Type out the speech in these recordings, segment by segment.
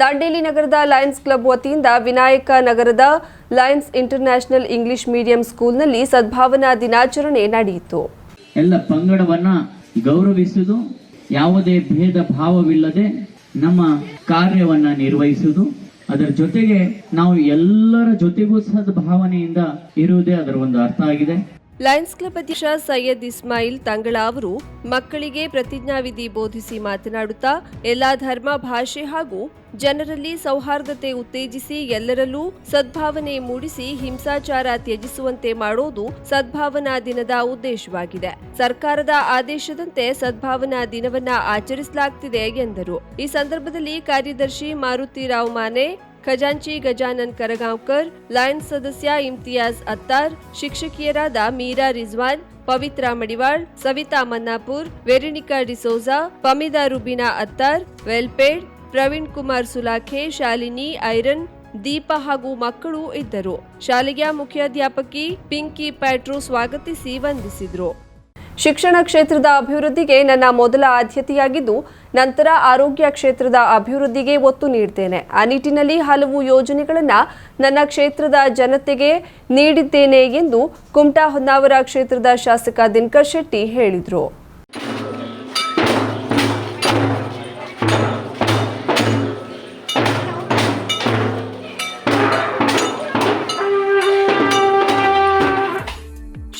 ದಾಂಡೇಲಿ ನಗರದ Lions club ವತಿಯಿಂದ ವಿನಾಯಕ ನಗರದ ಲಯನ್ಸ್ ಇಂಟರ್ನ್ಯಾಷನಲ್ ಇಂಗ್ಲಿಷ್ ಮೀಡಿಯಂ ಸ್ಕೂಲ್ನಲ್ಲಿ ಸದ್ಭಾವನಾ ದಿನಾಚರಣೆ ನಡೆಯಿತು. ಎಲ್ಲ ಪಂಗಡವನ್ನ ಗೌರವಿಸುವುದು, ಯಾವುದೇ ಭೇದ ಭಾವವಿಲ್ಲದೆ ನಮ್ಮ ಕಾರ್ಯವನ್ನ ನಿರ್ವಹಿಸುವುದು. ಅದರ ಜೊತೆಗೆ ನಾವು ಎಲ್ಲರ ಜೊತೆಗೂ ಸದ್ಭಾವನೆಯಿಂದ ಇರುವುದೇ ಅದರ ಒಂದು ಅರ್ಥ ಆಗಿದೆ. ಲಯನ್ಸ್ ಕ್ಲಬ್ ಅಧ್ಯಕ್ಷ ಸೈಯದ್ ಇಸ್ಮಾಯಿಲ್ ತಂಗಳ ಅವರು, ಮಕ್ಕಳಿಗೆ ಪ್ರತಿಜ್ಞಾವಿಧಿ ಬೋಧಿಸಿ ಮಾತನಾಡುತ್ತಾ, ಎಲ್ಲಾ ಧರ್ಮ, ಭಾಷೆ ಹಾಗೂ ಜನರಲ್ಲಿ ಸೌಹಾರ್ದತೆ ಉತ್ತೇಜಿಸಿ ಎಲ್ಲರಲ್ಲೂ ಸದ್ಭಾವನೆ ಮೂಡಿಸಿ ಹಿಂಸಾಚಾರ ತ್ಯಜಿಸುವಂತೆ ಮಾಡೋದು ಸದ್ಭಾವನಾ ದಿನದ ಉದ್ದೇಶವಾಗಿದೆ. ಸರ್ಕಾರದ ಆದೇಶದಂತೆ ಸದ್ಭಾವನಾ ದಿನವನ್ನ ಆಚರಿಸಲಾಗ್ತಿದೆ ಎಂದರು. ಈ ಸಂದರ್ಭದಲ್ಲಿ ಕಾರ್ಯದರ್ಶಿ ಮಾರುತಿ ರಾವ್ ಮಾನೆ ಖಜಾಂಚಿ ಗಜಾನನ್ ಕರಗಾಂವ್ಕರ್, ಲಯನ್ಸ್ ಸದಸ್ಯ ಇಮ್ತಿಯಾಜ್ ಅತ್ತಾರ್, ಶಿಕ್ಷಕಿಯರಾದ ಮೀರಾ ರಿಜ್ವಾನ್, ಪವಿತ್ರ ಮಡಿವಾಳ್, ಸವಿತಾ ಮನ್ನಾಪುರ್ ವೆರಿನಿಕಾ ಡಿಸೋಜಾ, ಪಮಿದಾ ರುಬಿನಾ ಅತ್ತಾರ್, ವೆಲ್ಪೇಡ್, ಪ್ರವೀಣ್ ಕುಮಾರ್ ಸುಲಾಖೆ, ಶಾಲಿನಿ, ಐರನ್, ದೀಪ ಹಾಗೂ ಮಕ್ಕಳು ಇದ್ದರು. ಶಾಲೆಯ ಮುಖ್ಯಾಧ್ಯಾಪಕಿ ಪಿಂಕಿ ಪ್ಯಾಟ್ರೋ ಸ್ವಾಗತಿಸಿ ವಂದಿಸಿದ್ರು. ಶಿಕ್ಷಣ ಕ್ಷೇತ್ರದ ಅಭಿವೃದ್ಧಿಗೆ ನನ್ನ ಮೊದಲ ಆದ್ಯತೆಯಾಗಿದ್ದು, ನಂತರ ಆರೋಗ್ಯ ಕ್ಷೇತ್ರದ ಅಭಿವೃದ್ಧಿಗೆ ಒತ್ತು ನೀಡ್ತೇನೆ. ಆ ನಿಟ್ಟಿನಲ್ಲಿ ಹಲವು ಯೋಜನೆಗಳನ್ನು ನನ್ನ ಕ್ಷೇತ್ರದ ಜನತೆಗೆ ನೀಡಿದ್ದೇನೆ ಎಂದು ಕುಮಟಾ ಹೊನ್ನಾವರ ಕ್ಷೇತ್ರದ ಶಾಸಕ ದಿನಕರ್ ಶೆಟ್ಟಿ ಹೇಳಿದರು.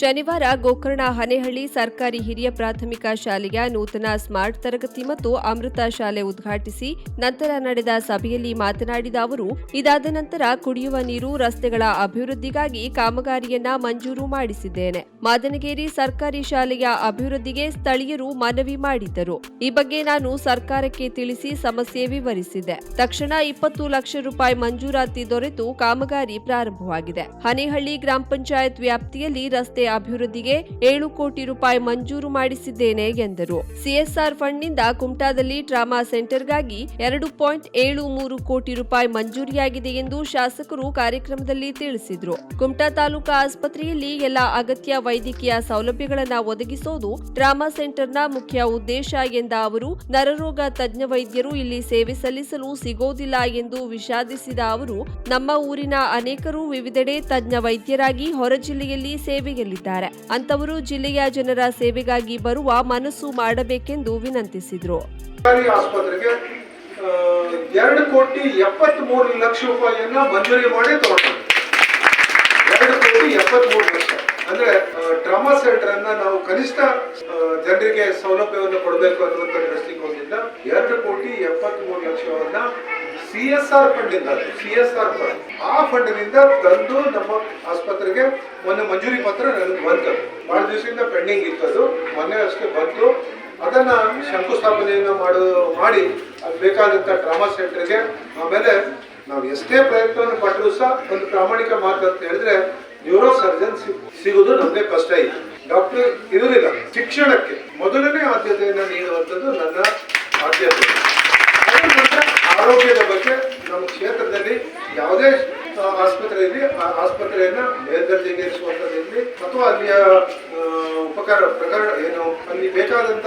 ಶನಿವಾರ ಗೋಕರ್ಣ ಹನೇಹಳ್ಳಿ ಸರ್ಕಾರಿ ಹಿರಿಯ ಪ್ರಾಥಮಿಕ ಶಾಲೆಯ ನೂತನ ಸ್ಮಾರ್ಟ್ ತರಗತಿ ಮತ್ತು ಅಮೃತ ಶಾಲೆ ಉದ್ಘಾಟಿಸಿ ನಂತರ ನಡೆದ ಸಭೆಯಲ್ಲಿ ಮಾತನಾಡಿದ ಅವರು, ಇದಾದ ನಂತರ ಕುಡಿಯುವ ನೀರು, ರಸ್ತೆಗಳ ಅಭಿವೃದ್ಧಿಗಾಗಿ ಕಾಮಗಾರಿಯನ್ನ ಮಂಜೂರು ಮಾಡಿಸಿದ್ದೇನೆ. ಮಾದನಗೇರಿ ಸರ್ಕಾರಿ ಶಾಲೆಯ ಅಭಿವೃದ್ಧಿಗೆ ಸ್ಥಳೀಯರು ಮನವಿ ಮಾಡಿದ್ದರು. ಈ ಬಗ್ಗೆ ನಾನು ಸರ್ಕಾರಕ್ಕೆ ತಿಳಿಸಿ ಸಮಸ್ಯೆ ವಿವರಿಸಿದೆ. ತಕ್ಷಣ ಇಪ್ಪತ್ತು ಲಕ್ಷ ರೂಪಾಯಿ ಮಂಜೂರಾತಿ ದೊರೆತು ಕಾಮಗಾರಿ ಪ್ರಾರಂಭವಾಗಿದೆ. ಹನೇಹಳ್ಳಿ ಗ್ರಾಮ ಪಂಚಾಯತ್ ವ್ಯಾಪ್ತಿಯಲ್ಲಿ ರಸ್ತೆ ಅಭಿವೃದ್ಧಿಗೆ ಏಳು ಕೋಟಿ ರೂಪಾಯಿ ಮಂಜೂರು ಮಾಡಿಸಿದ್ದೇನೆ ಎಂದರು. ಸಿಎಸ್ಆರ್ ಫಂಡ್ನಿಂದ ಕುಮಟಾದಲ್ಲಿ ಟ್ರಾಮಾ ಸೆಂಟರ್ಗಾಗಿ ಎರಡು ಪಾಯಿಂಟ್ ಏಳು ಮೂರು ಕೋಟಿ ರೂಪಾಯಿ ಮಂಜೂರಿಯಾಗಿದೆ ಎಂದು ಶಾಸಕರು ಕಾರ್ಯಕ್ರಮದಲ್ಲಿ ತಿಳಿಸಿದರು. ಕುಮಟಾ ತಾಲೂಕಾ ಆಸ್ಪತ್ರೆಯಲ್ಲಿ ಎಲ್ಲ ಅಗತ್ಯ ವೈದ್ಯಕೀಯ ಸೌಲಭ್ಯಗಳನ್ನು ಒದಗಿಸೋದು ಟ್ರಾಮಾ ಸೆಂಟರ್ನ ಮುಖ್ಯ ಉದ್ದೇಶ ಎಂದ ಅವರು, ನರರೋಗ ತಜ್ಞ ವೈದ್ಯರು ಇಲ್ಲಿ ಸೇವೆ ಸಲ್ಲಿಸಲು ಸಿಗೋದಿಲ್ಲ ಎಂದು ವಿಷಾದಿಸಿದ ಅವರು, ನಮ್ಮ ಊರಿನ ಅನೇಕರು ವಿವಿಧೆಡೆ ತಜ್ಞ ವೈದ್ಯರಾಗಿ ಹೊರ ಜಿಲ್ಲೆಯಲ್ಲಿ ಸೇವೆಯಲ್ಲಿದ್ದಾರೆ ಅಂತವರು ಜಿಲ್ಲೆಯ ಜನರ ಸೇವೆಗಾಗಿ ಬರುವ ಮನಸ್ಸು ಮಾಡಬೇಕೆಂದು ವಿನಂತಿಸಿದರು. ಆಸ್ಪತ್ರೆಗೆ ಎರಡು ಕೋಟಿ ಎಪ್ಪತ್ತ್ ಮೂರು ಲಕ್ಷ ರೂಪಾಯಿಯನ್ನ ಮಂಜೂರಿ ಮಾಡಿ ತಗೊಂಡ್ರೆ ಎರಡು ಕೋಟಿ ಎಪ್ಪತ್ತ್ ಮೂರು ಲಕ್ಷ. ಅಂದ್ರೆ ಟ್ರಾಮಾ ಸೆಂಟರ್ ಅನ್ನ ನಾವು ಕನಿಷ್ಠ ಜನರಿಗೆ ಸೌಲಭ್ಯವನ್ನು ಕೊಡಬೇಕು ಅನ್ನುವಂತ ದೃಷ್ಟಿಕೋನದಿಂದ ಎರಡು ಕೋಟಿ ಎಪ್ಪತ್ತ್ ಮೂರು ಲಕ್ಷವನ್ನ ಸಿ ಎಸ್ ಆರ್ ಫಂಡ್ ಇಂದ ಸಿ ಎಸ್ ಆರ್ ಫಂಡ್ ಆ ಫಂಡ್ನಿಂದ ತಂದು ನಮ್ಮ ಆಸ್ಪತ್ರೆಗೆ ಮೊನ್ನೆ ಮಂಜೂರಿ ಪತ್ರ ನನಗೆ ಬಂತು. ಬಹಳ ದಿವಸದಿಂದ ಪೆಂಡಿಂಗ್ ಇತ್ತು ಅದು. ಮೊನ್ನೆ ಅಷ್ಟೇ ಬಂತು. ಅದನ್ನ ಶಂಕುಸ್ಥಾಪನೆಯನ್ನು ಮಾಡು, ಮಾಡಿ, ಅದು ಬೇಕಾದಂಥ ಟ್ರಾಮಾ ಸೆಂಟರ್ಗೆ ಆಮೇಲೆ ನಾವು ಎಷ್ಟೇ ಪ್ರಯತ್ನವನ್ನು ಪಟ್ಟರು ಸಹ ಒಂದು ಪ್ರಾಮಾಣಿಕ ಮಾತು ಅಂತ ಹೇಳಿದ್ರೆ ನ್ಯೂರೋ ಸರ್ಜನ್ ಸಿಗುವುದು ನಮಗೆ ಕಷ್ಟ ಇದೆ ಡಾಕ್ಟರ್ ಇರುವುದಿಲ್ಲ ಶಿಕ್ಷಣಕ್ಕೆ ಮೊದಲನೇ ಆದ್ಯತೆಯನ್ನು ನೀಡುವಂಥದ್ದು ನನ್ನ ಆದ್ಯತೆ. ಆರೋಗ್ಯದ ಬಗ್ಗೆ ನಮ್ಮ ಕ್ಷೇತ್ರದಲ್ಲಿ ಯಾವುದೇ ಆಸ್ಪತ್ರೆ ಇರಲಿ ಆ, ಆಸ್ಪತ್ರೆಯನ್ನ ಮೇಲ್ದರ್ಜೆಗೇರಿಸುವಂಥದ್ದಿರಲಿ ಅಥವಾ ಅಲ್ಲಿಯ ಉಪಕಾರ ಪ್ರಕಾರ ಏನು, ಅಲ್ಲಿ ಬೇಕಾದಂತ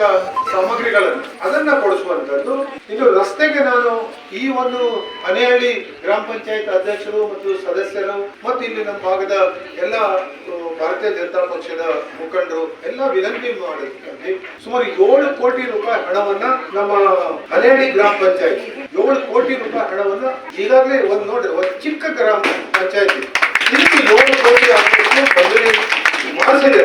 ಸಾಮಗ್ರಿಗಳನ್ನು ಅದನ್ನ ಕೊಡಿಸುವಂಥದ್ದು ಇದು ರಸ್ತೆಗೆ ನಾನು ಈ ಒಂದು ಹನೇಹಳ್ಳಿ ಗ್ರಾಮ ಪಂಚಾಯತ್ ಅಧ್ಯಕ್ಷರು ಮತ್ತು ಸದಸ್ಯರು ಮತ್ತು ಇಲ್ಲಿ ನಮ್ಮ ಭಾಗದ ಎಲ್ಲ ಭಾರತೀಯ ಜನತಾ ಪಕ್ಷದ ಮುಖಂಡರು ಎಲ್ಲ ವಿನಂತಿ ಮಾಡಿದ್ವಿ ಸುಮಾರು ಏಳು ಕೋಟಿ ರೂಪಾಯಿ ಹಣವನ್ನ ನಮ್ಮ ಹನೇಹಳ್ಳಿ ಗ್ರಾಮ ಪಂಚಾಯತ್ ಏಳು ಕೋಟಿ ರೂಪಾಯಿ ಹಣವನ್ನು ಈಗಾಗಲೇ ಒಂದು ನೋಡಿ, ಒಂದು ಚಿಕ್ಕ ಗ್ರಾಮ ಪಂಚಾಯತಿ. ಇಲ್ಲಿ ಏಳು ಕೋಟಿ ಆಗಬೇಕು ಬದಲಿ ಮಾಡಿಸಿದೆ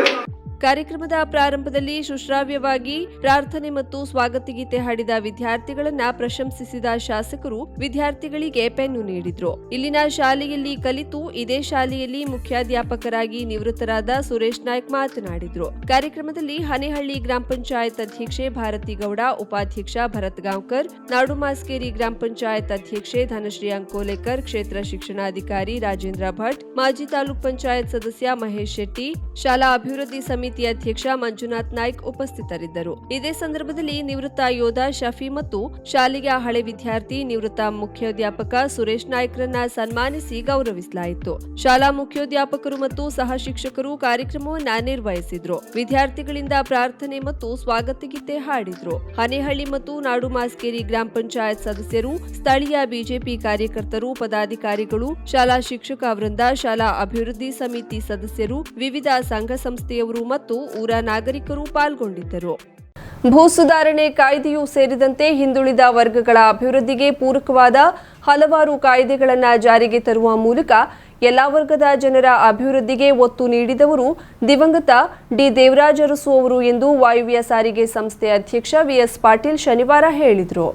ಕಾರ್ಯಕ್ರಮದ ಪ್ರಾರಂಭದಲ್ಲಿ ಸುಶ್ರಾವ್ಯವಾಗಿ ಪ್ರಾರ್ಥನೆ ಮತ್ತು ಸ್ವಾಗತ ಗೀತೆ ಹಾಡಿದ ವಿದ್ಯಾರ್ಥಿಗಳನ್ನ ಪ್ರಶಂಸಿಸಿದ ಶಾಸಕರು ವಿದ್ಯಾರ್ಥಿಗಳಿಗೆ ಪೆನ್ನು ನೀಡಿದ್ರು. ಇಲ್ಲಿನ ಶಾಲೆಯಲ್ಲಿ ಕಲಿತು ಇದೇ ಶಾಲೆಯಲ್ಲಿ ಮುಖ್ಯಾಧ್ಯಾಪಕರಾಗಿ ನಿವೃತ್ತರಾದ ಸುರೇಶ್ ನಾಯ್ಕ್ ಮಾತನಾಡಿದ್ರು. ಕಾರ್ಯಕ್ರಮದಲ್ಲಿ ಹನೇಹಳ್ಳಿ ಗ್ರಾಮ ಪಂಚಾಯತ್ ಅಧ್ಯಕ್ಷೆ ಭಾರತಿ ಗೌಡ, ಉಪಾಧ್ಯಕ್ಷ ಭರತ್ ಗಾಂವ್ಕರ್, ನಾಡು ಮಾಸ್ಕೇರಿ ಗ್ರಾಮ ಪಂಚಾಯತ್ ಅಧ್ಯಕ್ಷೆ ಧನಶ್ರೀ ಅಂಕೋಲೇಕರ್, ಕ್ಷೇತ್ರ ಶಿಕ್ಷಣಾಧಿಕಾರಿ ರಾಜೇಂದ್ರ ಭಟ್, ಮಾಜಿ ತಾಲೂಕ್ ಪಂಚಾಯತ್ ಸದಸ್ಯ ಮಹೇಶ್ ಶೆಟ್ಟಿ, ಶಾಲಾ ಅಭಿವೃದ್ಧಿ ಸಮಿತಿ ಸಮಿತಿ ಅಧ್ಯಕ್ಷ ಮಂಜುನಾಥ್ ನಾಯ್ಕ್ ಉಪಸ್ಥಿತರಿದ್ದರು. ಇದೇ ಸಂದರ್ಭದಲ್ಲಿ ನಿವೃತ್ತ ಯೋಧ ಶಫಿ ಮತ್ತು ಶಾಲೆಯ ಹಳೆ ವಿದ್ಯಾರ್ಥಿ ನಿವೃತ್ತ ಮುಖ್ಯೋಧ್ಯಾಪಕ ಸುರೇಶ್ ನಾಯ್ಕ್ರನ್ನ ಸನ್ಮಾನಿಸಿ ಗೌರವಿಸಲಾಯಿತು. ಶಾಲಾ ಮುಖ್ಯೋಧ್ಯಾಪಕರು ಮತ್ತು ಸಹ ಶಿಕ್ಷಕರು ಕಾರ್ಯಕ್ರಮವನ್ನ ನಿರ್ವಹಿಸಿದ್ರು. ವಿದ್ಯಾರ್ಥಿಗಳಿಂದ ಪ್ರಾರ್ಥನೆ ಮತ್ತು ಸ್ವಾಗತ ಗೀತೆ ಹಾಡಿದ್ರು. ಹನೇಹಳ್ಳಿ ಮತ್ತು ನಾಡು ಮಾಸ್ಕೇರಿ ಗ್ರಾಮ ಪಂಚಾಯತ್ ಸದಸ್ಯರು, ಸ್ಥಳೀಯ ಬಿಜೆಪಿ ಕಾರ್ಯಕರ್ತರು, ಪದಾಧಿಕಾರಿಗಳು, ಶಾಲಾ ಶಿಕ್ಷಕ ವೃಂದ, ಶಾಲಾ ಅಭಿವೃದ್ಧಿ ಸಮಿತಿ ಸದಸ್ಯರು, ವಿವಿಧ ಸಂಘ ಸಂಸ್ಥೆಯವರು ಮತ್ತು ಊರ ನಾಗರಿಕರು ಪಾಲ್ಗೊಂಡಿದ್ದರು. ಭೂ ಸುಧಾರಣೆ ಕಾಯ್ದೆಯೂ ಸೇರಿದಂತೆ ಹಿಂದುಳಿದ ವರ್ಗಗಳ ಅಭಿವೃದ್ಧಿಗೆ ಪೂರಕವಾದ ಹಲವಾರು ಕಾಯ್ದೆಗಳನ್ನು ಜಾರಿಗೆ ತರುವ ಮೂಲಕ ಎಲ್ಲ ವರ್ಗದ ಜನರ ಅಭಿವೃದ್ಧಿಗೆ ಒತ್ತು ನೀಡಿದವರು ದಿವಂಗತ ಡಿ ದೇವರಾಜ ಅರಸು ಅವರು ಎಂದು ವಾಯುವ್ಯ ಸಾರಿಗೆ ಸಂಸ್ಥೆ ಅಧ್ಯಕ್ಷ ವಿಎಸ್ ಪಾಟೀಲ್ ಶನಿವಾರ ಹೇಳಿದರು.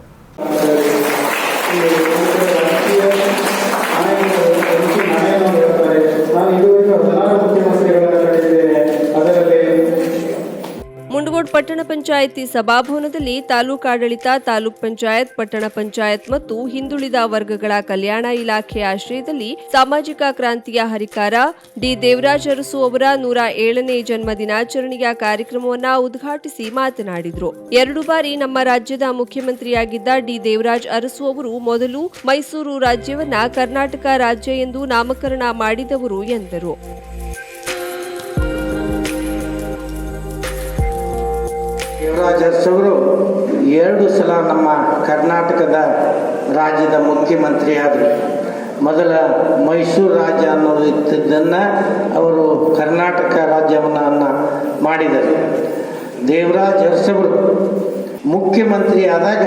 ಪಟ್ಟಣ ಪಂಚಾಯಿತಿ ಸಭಾಭವನದಲ್ಲಿ ತಾಲೂಕಾಡಳಿತ ತಾಲೂಕ್ ಪಂಚಾಯತ್, ಪಟ್ಟಣ ಪಂಚಾಯತ್ ಮತ್ತು ಹಿಂದುಳಿದ ವರ್ಗಗಳ ಕಲ್ಯಾಣ ಇಲಾಖೆ ಆಶ್ರಯದಲ್ಲಿ ಸಾಮಾಜಿಕ ಕ್ರಾಂತಿಯ ಹರಿಕಾರ, ಡಿ. ದೇವರಾಜ ಅರಸು ಅವರ ನೂರ ಏಳನೇ ಜನ್ಮ ದಿನಾಚರಣೆಯ ಕಾರ್ಯಕ್ರಮವನ್ನು ಉದ್ಘಾಟಿಸಿ ಮಾತನಾಡಿದರು. ಎರಡು ಬಾರಿ ನಮ್ಮ ರಾಜ್ಯದ ಮುಖ್ಯಮಂತ್ರಿಯಾಗಿದ್ದ ಡಿ. ದೇವರಾಜ್ ಅರಸು ಅವರು ಮೊದಲು ಮೈಸೂರು ರಾಜ್ಯವನ್ನ ಕರ್ನಾಟಕ ರಾಜ್ಯ ಎಂದು ನಾಮಕರಣ ಮಾಡಿದವರು ಎಂದರು. ಯುವರಾಜ್ ಅರಸವರು ಎರಡು ಸಲ ನಮ್ಮ ಕರ್ನಾಟಕದ ರಾಜ್ಯದ ಮುಖ್ಯಮಂತ್ರಿ ಆದರು ಮೊದಲ ಮೈಸೂರು ರಾಜ್ಯ ಅನ್ನೋದು ಇದ್ದದ್ದನ್ನು ಅವರು ಕರ್ನಾಟಕ ರಾಜ್ಯವನ್ನು ಮಾಡಿದರು. ದೇವರಾಜ್ ಅರಸವರು ಮುಖ್ಯಮಂತ್ರಿ ಆದಾಗ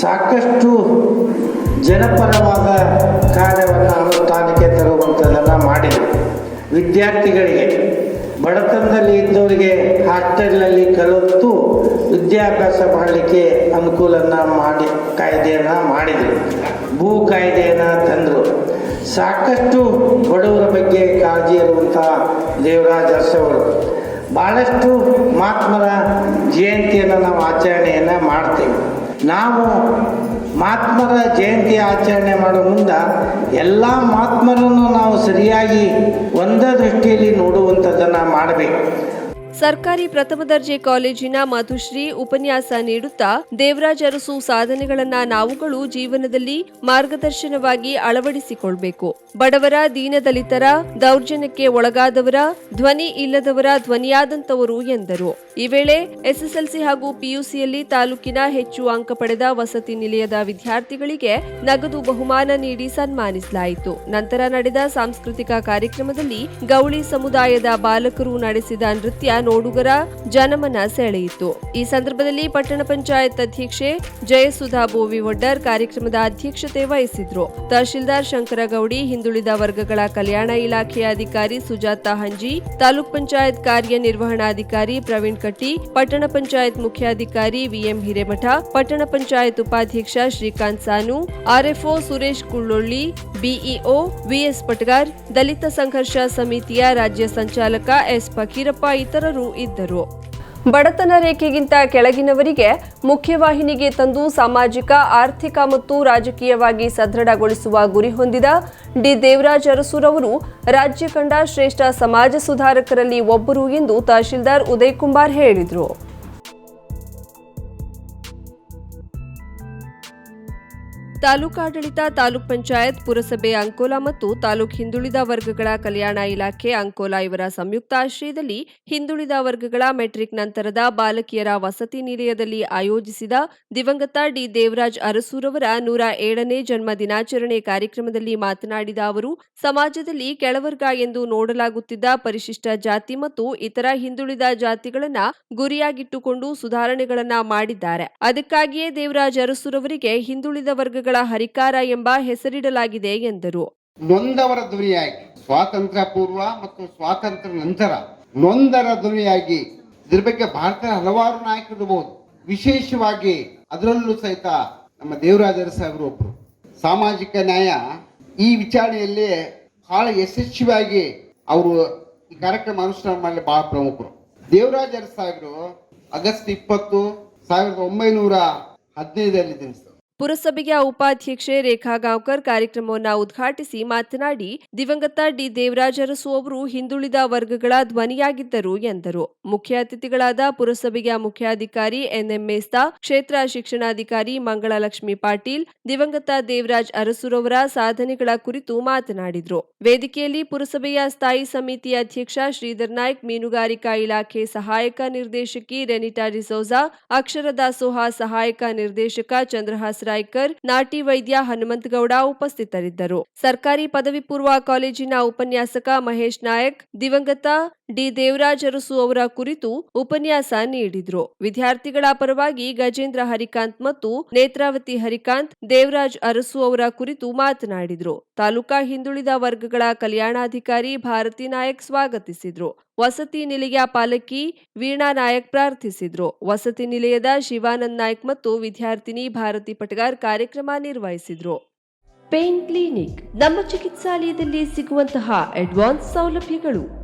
ಸಾಕಷ್ಟು ಜನಪರವಾದ ಕಾರ್ಯವನ್ನು ಅನುಷ್ಠಾನಕ್ಕೆ ತರುವಂಥದ್ದನ್ನು ಮಾಡಿದರು. ವಿದ್ಯಾರ್ಥಿಗಳಿಗೆ ಬಡತನದಲ್ಲಿ ಇದ್ದವರಿಗೆ ಹಾಸ್ಟೆಲ್ನಲ್ಲಿ ಕಲಿತು ವಿದ್ಯಾಭ್ಯಾಸ ಮಾಡಲಿಕ್ಕೆ ಅನುಕೂಲನ ಮಾಡಿ ಕಾಯ್ದೆಯನ್ನು ಮಾಡಿದರು. ಭೂ ಕಾಯ್ದೆಯನ್ನು ತಂದರು. ಸಾಕಷ್ಟು ಬಡವರ ಬಗ್ಗೆ ಕಾಳಜಿ ಇರುವಂಥ ದೇವರಾಜ ಅರಸವರು ಭಾಳಷ್ಟು ಮಹಾತ್ಮರ ಜಯಂತಿಯನ್ನು ನಾವು ಆಚರಣೆಯನ್ನು ಮಾಡ್ತೇವೆ. ನಾವು ಮಹಾತ್ಮರ ಜಯಂತಿ ಆಚರಣೆ ಮಾಡೋ ಮುಂದೆ ಎಲ್ಲ ಮಹಾತ್ಮರನ್ನು ನಾವು ಸರಿಯಾಗಿ ಒಂದೇ ದೃಷ್ಟಿಯಲ್ಲಿ ನೋಡುವಂಥದ್ದನ್ನು ಮಾಡಬೇಕು. ಸರ್ಕಾರಿ ಪ್ರಥಮ ದರ್ಜೆ ಕಾಲೇಜಿನ ಮಧುಶ್ರೀ ಉಪನ್ಯಾಸ ನೀಡುತ್ತಾ ದೇವರಾಜ ಅರಸು ಸಾಧನೆಗಳನ್ನ ನಾವುಗಳು ಜೀವನದಲ್ಲಿ ಮಾರ್ಗದರ್ಶನವಾಗಿ ಅಳವಡಿಸಿಕೊಳ್ಬೇಕು. ಬಡವರ ದೀನದಲಿತರ ದೌರ್ಜನ್ಯಕ್ಕೆ ಒಳಗಾದವರ, ಧ್ವನಿ ಇಲ್ಲದವರ ಧ್ವನಿಯಾದಂತವರು ಎಂದರು. ಈ ವೇಳೆ ಎಸ್ಎಸ್ಎಲ್ಸಿ ಹಾಗೂ ಪಿಯುಸಿಯಲ್ಲಿ ತಾಲೂಕಿನ ಹೆಚ್ಚು ಅಂಕ ಪಡೆದ ವಸತಿ ನಿಲಯದ ವಿದ್ಯಾರ್ಥಿಗಳಿಗೆ ನಗದು ಬಹುಮಾನ ನೀಡಿ ಸನ್ಮಾನಿಸಲಾಯಿತು. ನಂತರ ನಡೆದ ಸಾಂಸ್ಕೃತಿಕ ಕಾರ್ಯಕ್ರಮದಲ್ಲಿ ಗೌಳಿ ಸಮುದಾಯದ ಬಾಲಕರು ನಡೆಸಿದ ನೃತ್ಯ ನೋಡುಗರ ಜನಮನ ಸೆಳೆಯಿತು. ಈ ಸಂದರ್ಭದಲ್ಲಿ ಪಟ್ಟಣ ಪಂಚಾಯತ್ ಅಧ್ಯಕ್ಷೆ ಜಯಸುಧಾ ಬೋವಿವಡ್ಡರ್ ಕಾರ್ಯಕ್ರಮದ ಅಧ್ಯಕ್ಷತೆ ವಹಿಸಿದ್ರು. ತಹಶೀಲ್ದಾರ್ ಶಂಕರಗೌಡಿ, ಹಿಂದುಳಿದ ವರ್ಗಗಳ ಕಲ್ಯಾಣ ಇಲಾಖೆಯ ಅಧಿಕಾರಿ ಸುಜಾತಾ ಹಂಜಿ, ತಾಲೂಕ್ ಪಂಚಾಯತ್ ಕಾರ್ಯನಿರ್ವಹಣಾಧಿಕಾರಿ ಪ್ರವೀಣ್ ಕಟ್ಟಿ, ಪಟ್ಟಣ ಪಂಚಾಯತ್ ಮುಖ್ಯಾಧಿಕಾರಿ ವಿಎಂ ಹಿರೇಮಠ, ಪಟ್ಟಣ ಪಂಚಾಯತ್ ಉಪಾಧ್ಯಕ್ಷ Shrikant Sanu, RFO Suresh Kullolli, BEO VS Patgar, ದಲಿತ ಸಂಘರ್ಷ ಸಮಿತಿಯ ರಾಜ್ಯ ಸಂಚಾಲಕ ಎಸ್ ಫಕೀರಪ್ಪ ಇತರರು ಇದ್ದರು. ಬಡತನ ರೇಖೆಗಿಂತ ಕೆಳಗಿನವರಿಗೆ ಮುಖ್ಯವಾಹಿನಿಗೆ ತಂದು ಸಾಮಾಜಿಕ, ಆರ್ಥಿಕ ಮತ್ತು ರಾಜಕೀಯವಾಗಿ ಸದೃಢಗೊಳಿಸುವ ಗುರಿ ಹೊಂದಿದ ಡಿ. ದೇವರಾಜ್ ಅರಸುರವರು ರಾಜ್ಯ ಕಂಡ ಶ್ರೇಷ್ಠ ಸಮಾಜ ಸುಧಾರಕರಲ್ಲಿ ಒಬ್ಬರು ಎಂದು ತಹಶೀಲ್ದಾರ್ ಉದಯ್ ಕುಮಾರ್ ಹೇಳಿದರು. ತಾಲೂಕಾಡಳಿತ, ತಾಲೂಕ್ ಪಂಚಾಯತ್, ಪುರಸಭೆ ಅಂಕೋಲಾ ಮತ್ತು ತಾಲೂಕ್ ಹಿಂದುಳಿದ ವರ್ಗಗಳ ಕಲ್ಯಾಣ ಇಲಾಖೆ ಅಂಕೋಲಾ ಇವರ ಸಂಯುಕ್ತ ಆಶ್ರಯದಲ್ಲಿ ಹಿಂದುಳಿದ ವರ್ಗಗಳ ಮೆಟ್ರಿಕ್ ನಂತರದ ಬಾಲಕಿಯರ ವಸತಿ ನಿಲಯದಲ್ಲಿ ಆಯೋಜಿಸಿದ ದಿವಂಗತ ಡಿ ದೇವರಾಜ್ ಅರಸೂರವರ ನೂರ ಏಳನೇ ಜನ್ಮ ದಿನಾಚರಣೆ ಕಾರ್ಯಕ್ರಮದಲ್ಲಿ ಮಾತನಾಡಿದ ಅವರು, ಸಮಾಜದಲ್ಲಿ ಕೆಳವರ್ಗ ಎಂದು ನೋಡಲಾಗುತ್ತಿದ್ದ ಪರಿಶಿಷ್ಟ ಜಾತಿ ಮತ್ತು ಇತರ ಹಿಂದುಳಿದ ಜಾತಿಗಳನ್ನ ಗುರಿಯಾಗಿಟ್ಟುಕೊಂಡು ಸುಧಾರಣೆಗಳನ್ನ ಮಾಡಿದ್ದಾರೆ. ಅದಕ್ಕಾಗಿಯೇ ದೇವರಾಜ್ ಅರಸೂರವರಿಗೆ ಹಿಂದುಳಿದ ವರ್ಗಗಳ ಹರಿಕಾರ ಎಂಬ ಹೆಸರಿಡಲಾಗಿದೆ ಎಂದರು. ನೊಂದವರ ಧ್ವನಿಯಾಗಿ ಸ್ವಾತಂತ್ರ್ಯ ಪೂರ್ವ ಮತ್ತು ಸ್ವಾತಂತ್ರ್ಯ ನಂತರ ನೊಂದರ ಧ್ವನಿಯಾಗಿ ಇದ್ರ ಬಗ್ಗೆ ಭಾರತದ ಹಲವಾರು ನಾಯಕರಿರಬಹುದು ವಿಶೇಷವಾಗಿ ಅದರಲ್ಲೂ ಸಹಿತ ನಮ್ಮ ದೇವರಾಜರ ಸಾಹೇಬರು ಒಬ್ರು. ಸಾಮಾಜಿಕ ನ್ಯಾಯ ಈ ವಿಚಾರಣೆಯಲ್ಲಿ ಬಹಳ ಯಶಸ್ವಿಯಾಗಿ ಅವರು ಈ ಕಾರ್ಯಕ್ರಮ ಅನುಷ್ಠಾನ ಮಾಡಲಿ ಬಹಳ ಪ್ರಮುಖರು. ದೇವರಾಜ ಅರಸು ಸಾಹೇಬರು ಆಗಸ್ಟ್ ಇಪ್ಪತ್ತು ಸಾವಿರದ ಒಂಬೈನೂರ ಹದಿನೈದರಲ್ಲಿ ಜನಿಸಿದರು. ಪುರಸಭೆಯ ಉಪಾಧ್ಯಕ್ಷೆ ರೇಖಾ ಗಾಂವ್ಕರ್ ಕಾರ್ಯಕ್ರಮವನ್ನು ಉದ್ಘಾಟಿಸಿ ಮಾತನಾಡಿ, ದಿವಂಗತ ಡಿ ದೇವರಾಜ ಅರಸು ಅವರು ಹಿಂದುಳಿದ ವರ್ಗಗಳ ಧ್ವನಿಯಾಗಿದ್ದರು ಎಂದರು. ಮುಖ್ಯ ಅತಿಥಿಗಳಾದ ಪುರಸಭೆಯ ಮುಖ್ಯಾಧಿಕಾರಿ ಎನ್ಎಂ ಮೇಸ್ತಾ ಕ್ಷೇತ್ರ ಶಿಕ್ಷಣಾಧಿಕಾರಿ ಮಂಗಳಲಕ್ಷ್ಮಿ ಪಾಟೀಲ್, ದಿವಂಗತ ದೇವರಾಜ್ ಅರಸುರವರ ಸಾಧನೆಗಳ ಕುರಿತು ಮಾತನಾಡಿದರು. ವೇದಿಕೆಯಲ್ಲಿ ಪುರಸಭೆಯ ಸ್ಥಾಯಿ ಸಮಿತಿ ಅಧ್ಯಕ್ಷ ಶ್ರೀಧರ್ ನಾಯ್ಕ್, ಮೀನುಗಾರಿಕಾ ಇಲಾಖೆ ಸಹಾಯಕ ನಿರ್ದೇಶಕಿ ರೆನಿಟಾ ಡಿಸೋಜಾ, ಅಕ್ಷರ ದಾಸೋಹ ಸಹಾಯಕ ನಿರ್ದೇಶಕ ಚಂದ್ರಹಾಸ್ ರಾಯ್ಕರ್ ನಾಟಿ ವೈದ್ಯ ಹನುಮಂತಗೌಡ ಉಪಸ್ಥಿತರಿದ್ದರು. ಸರ್ಕಾರಿ ಪದವಿ ಪೂರ್ವ ಕಾಲೇಜಿನ ಉಪನ್ಯಾಸಕ ಮಹೇಶ್ ನಾಯಕ್ ದಿವಂಗತ ಡಿ. ದೇವರಾಜ್ ಅರಸು ಅವರ ಕುರಿತು ಉಪನ್ಯಾಸ ನೀಡಿದ್ರು. ವಿದ್ಯಾರ್ಥಿಗಳ ಪರವಾಗಿ ಗಜೇಂದ್ರ ಹರಿಕಾಂತ್ ಮತ್ತು ನೇತ್ರಾವತಿ ಹರಿಕಾಂತ್, ದೇವರಾಜ್ ಅರಸು ಅವರ ಕುರಿತು ಮಾತನಾಡಿದ್ರು. ತಾಲೂಕಾ ಹಿಂದುಳಿದ ವರ್ಗಗಳ ಕಲ್ಯಾಣಾಧಿಕಾರಿ ಭಾರತಿ ನಾಯಕ್ ಸ್ವಾಗತಿಸಿದ್ರು. ವಸತಿ ನಿಲಯ ಪಾಲಕಿ ವೀಣಾ ನಾಯಕ್ ಪ್ರಾರ್ಥಿಸಿದ್ರು. ವಸತಿ ನಿಲಯದ ಶಿವಾನಂದ್ ನಾಯಕ್ ಮತ್ತು ವಿದ್ಯಾರ್ಥಿನಿ ಭಾರತಿ ಪಟಗಾರ್ ಕಾರ್ಯಕ್ರಮ ನಿರ್ವಹಿಸಿದ್ರು. ಪೇನ್ ಕ್ಲಿನಿಕ್, ನಮ್ಮ ಚಿಕಿತ್ಸಾಲಯದಲ್ಲಿ ಸಿಗುವಂತಹ ಅಡ್ವಾನ್ಸ್ ಸೌಲಭ್ಯಗಳು.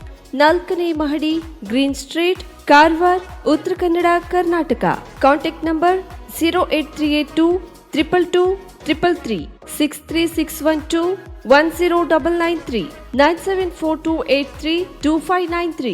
ನಾಲ್ಕನೇ ಮಹಡಿ, green street, Karwar, Uttara Kannada, Karnataka. Contact number zero eight three eight two triple two triple three six three six one two one zero double nine three nine seven four two eight three two five nine three